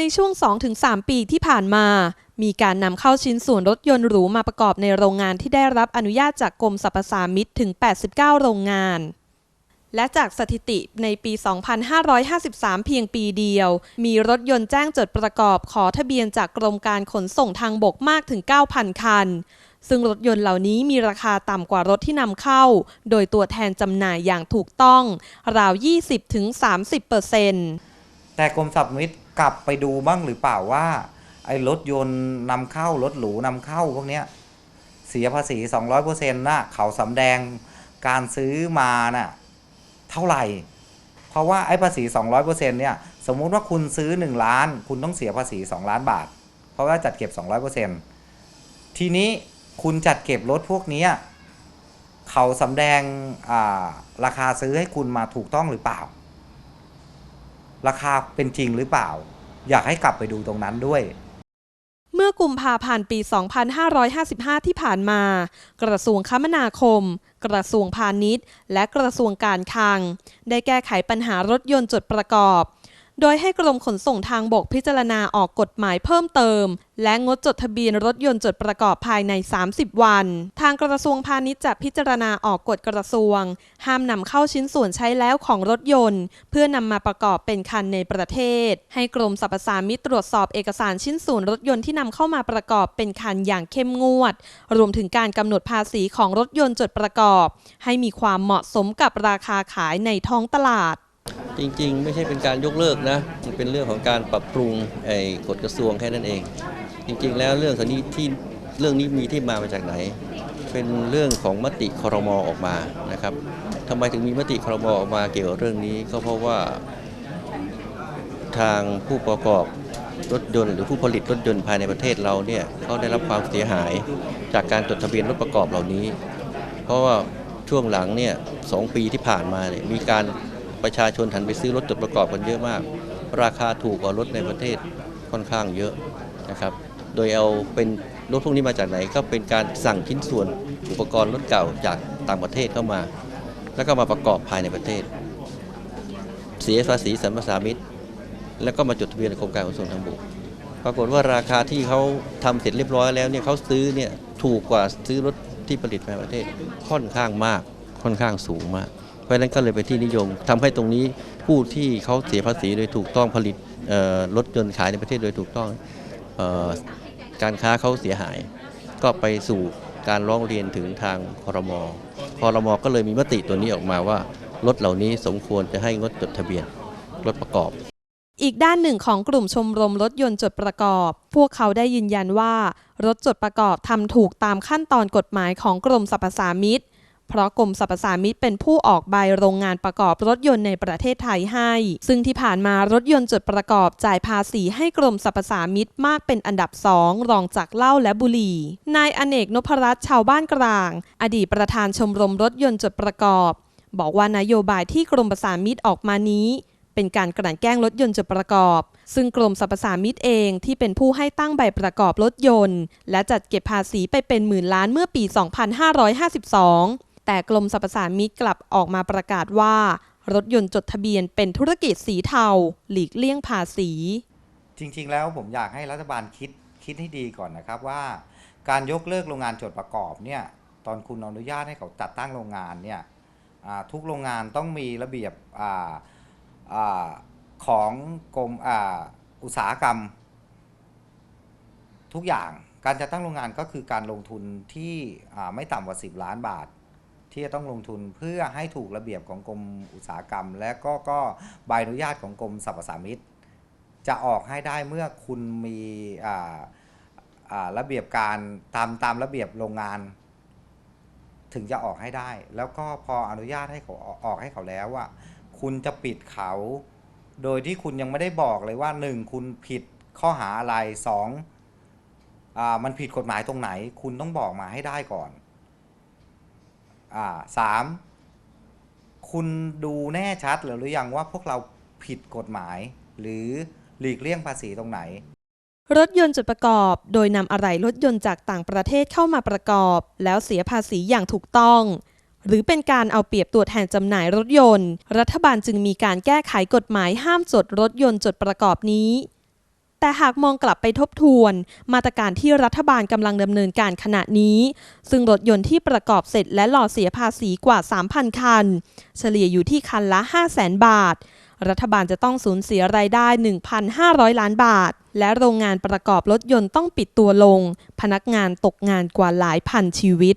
ในช่วง 2-3 ปีที่ผ่านมา มีการนำเข้าชิ้นส่วนรถยนต์หรูมาประกอบในโรงงานที่ได้รับอนุญาตจากกรมสรรพสามิตถึง 89 โรงงานและจากสถิติในปี 2553 เพียงปีเดียว มีรถยนต์แจ้งจดประกอบขอทะเบียนจากกรมการขนส่งทางบกมากถึง 9,000 คัน ซึ่งรถยนต์เหล่านี้มีราคาต่ำกว่ารถที่นำเข้า โดยตัวแทนจำหน่ายอย่างถูกต้อง ราว 20-30%เปอร์เซ็นต์แต่กรมสรรพสามิต กลับไปดูบ้างหรือเปล่าว่า ไอ้รถยนต์นำเข้ารถหรูนำเข้าพวกเนี้ยเสียภาษี 200%น่ะเขาสำแดงการซื้อมาน่ะเท่าไหร่ เพราะว่าไอ้ภาษี 200%เนี่ยสมมุติว่าคุณซื้อ 1 ล้าน คุณต้องเสียภาษี 2 ล้านบาท เพราะว่าจัดเก็บ 200%ทีนี้คุณจัดเก็บรถพวกนี้เขาสำแดงาราคาซื้อให้คุณมาถูกต้องหรือเปล่า ราคาเป็นจริงหรือเปล่า อยากให้กลับไปดูตรงนั้นด้วย เมื่อกุมภาพันธ์ปี 2555 ที่ผ่านมา กระทรวงคมนาคม กระทรวงพาณิชย์ และกระทรวงการคลัง ได้แก้ไขปัญหารถยนต์จดประกอบ โดยให้กรมขนส่งทางบกพิจารณาออกกฎหมายเพิ่มเติม และงดจดทะเบียนรถยนต์จดประกอบภายใน 30 วัน ทางกระทรวงพาณิชย์จะพิจารณาออกกฎกระทรวง ห้ามนำเข้าชิ้นส่วนใช้แล้วของรถยนต์ เพื่อนำมาประกอบเป็นคันในประเทศ ให้กรมสรรพสามิตตรวจสอบเอกสารชิ้นส่วนรถยนต์ที่นำเข้ามาประกอบเป็นคันอย่างเข้มงวด รวมถึงการกำหนดภาษีของรถยนต์จดประกอบ ให้มีความเหมาะสมกับราคาขายในท้องตลาด จริง ๆ ไม่ใช่เป็นการยกเลิกนะ มันเป็นเรื่องของการปรับปรุงไอ้กฎกระทรวงแค่นั้นเอง จริง ๆ แล้วเรื่องนี้ที่เรื่องนี้มีที่มามาจากไหน เป็นเรื่องของมติครมออกมานะครับทำไมถึงมีมติครมออกมาเกี่ยวกับเรื่องนี้ก็เพราะว่า ทางผู้ประกอบรถยนต์หรือผู้ผลิตรถยนต์ภายในประเทศเราเนี่ยเขาได้รับความเสียหายจากการจดทะเบียนรถประกอบเหล่านี้ เพราะว่าช่วงหลังเนี่ยสองปีที่ผ่านมาเนี่ยมีการ ประชาชนหันไปซื้อรถจดประกอบกันเยอะมาก ราคาถูกกว่ารถในประเทศค่อนข้างเยอะนะครับ โดยเอาเป็นรถพวกนี้มาจากไหนก็เป็นการสั่งชิ้นส่วนอุปกรณ์รถเก่าจากต่างประเทศเข้ามา แล้วก็มาประกอบภายในประเทศ เสียภาษีสัมปทามิตแล้วก็มาจดทะเบียนในกรมการขนส่งทางบกปรากฏว่าราคาที่เขาทำเสร็จเรียบร้อยแล้วเนี่ยเขาซื้อเนี่ยถูกกว่าซื้อรถที่ผลิตในประเทศค่อนข้างมากค่อนข้างสูงมาก ราะฉะนั้นก็เลยเป็นที่นิยมทำให้ตรงนี้ผู้ที่เขาเสียภาษีโดยถูกต้องผลิตรถยนต์ขายในประเทศโดยถูกต้องออการค้าเขาเสียหาย ก็ไปสู่การร้องเรียนถึงทางคอรมอคอรมอก็เลยมีมติตัวนี้ออกมาว่ารถเหล่านี้สมควรจะให้งดจดทะเบียนรถประกอบ อีกด้านหนึ่งของกลุ่มชมรมรถยนต์จดประกอบ พวกเขาได้ยืนยันว่า รถจดประกอบทำถูกตามขั้นตอนกฎหมายของกรมสรรพสามิต เพราะกรมสรรพสามิตเป็นผู้ออกใบโรงงานประกอบรถยนต์ในประเทศไทยให้ ซึ่งที่ผ่านมารถยนต์จดประกอบจ่ายภาษีให้กรมสรรพสามิตมากเป็นอันดับสองรองจากเหล้าและบุหรี่ นายอเนกนพรัตน์ชาวบ้านกลาง อดีตประธานชมรมรถยนต์จดประกอบ บอกว่านโยบายที่กรมประสานมิตรออกมานี้เป็นการกลั่นแกล้งรถยนต์จดประกอบ ซึ่งกรมสรรพสามิตเองที่เป็นผู้ให้ตั้งใบประกอบรถยนต์ และจัดเก็บภาษีไปเป็นหมื่นล้านเมื่อปี 2552 แต่กรมสรรพสามิตกลับออกมาประกาศว่า รถยนต์จดทะเบียนเป็นธุรกิจสีเทา หลีกเลี่ยงภาษี จริงๆ แล้วผมอยากให้รัฐบาลคิดคิดให้ดีก่อนนะครับว่า การยกเลิกโรงงานจดประกอบเนี่ยตอนคุณอนุญาตให้เขาจัดตั้งโรงงานเนี่ยทุกโรงงานต้องมีระเบียบออของกรมออุตสาหกรรม ทุกอย่างการจัดตั้งโรงงานก็คือการลงทุนที่ไม่ต่ำกว่า 10 ล้านบาท ที่จะต้องลงทุนเพื่อให้ถูกระเบียบของกรมอุตสาหกรรม และก็ก็ใบอนุญาตของกรมสรรพสามิตจะออกให้ได้เมื่อคุณมีระเบียบการตามตามระเบียบโรงงาน ถึงจะออกให้ได้ แล้วก็พออนุญาตให้เขาออกให้เขาแล้วว่าคุณจะปิดเขา โดยที่คุณยังไม่ได้บอกเลยว่าหนึ่งคุณผิดข้อหาอะไรสองอ่ามันผิดกฎหมายตรงไหน คุณต้องบอกมาให้ได้ก่อน อ่าสามคุณดูแน่ชัดหรือยังว่าพวกเราผิดกฎหมาย หรือหลีกเลี่ยงภาษีตรงไหน รถยนต์จดประกอบ โดยนำอะไหล่รถยนต์จากต่างประเทศเข้ามาประกอบ แล้วเสียภาษีอย่างถูกต้อง หรือเป็นการเอาเปรียบตัวแทนจำหน่ายรถยนต์ รัฐบาลจึงมีการแก้ไขกฎหมายห้ามจดรถยนต์จดประกอบนี้ แต่หากมองกลับไปทบทวน มาตรการที่รัฐบาลกำลังดำเนินการขณะนี้ ซึ่งรถยนต์ที่ประกอบเสร็จและหล่อเสียภาษีกว่า 3,000 คัน เฉลี่ยอยู่ที่คันละ 500,000 บาท รัฐบาลจะต้องสูญเสียรายได้ 1,500 ล้านบาท และโรงงานประกอบรถยนต์ต้องปิดตัวลง พนักงานตกงานกว่าหลายพันชีวิต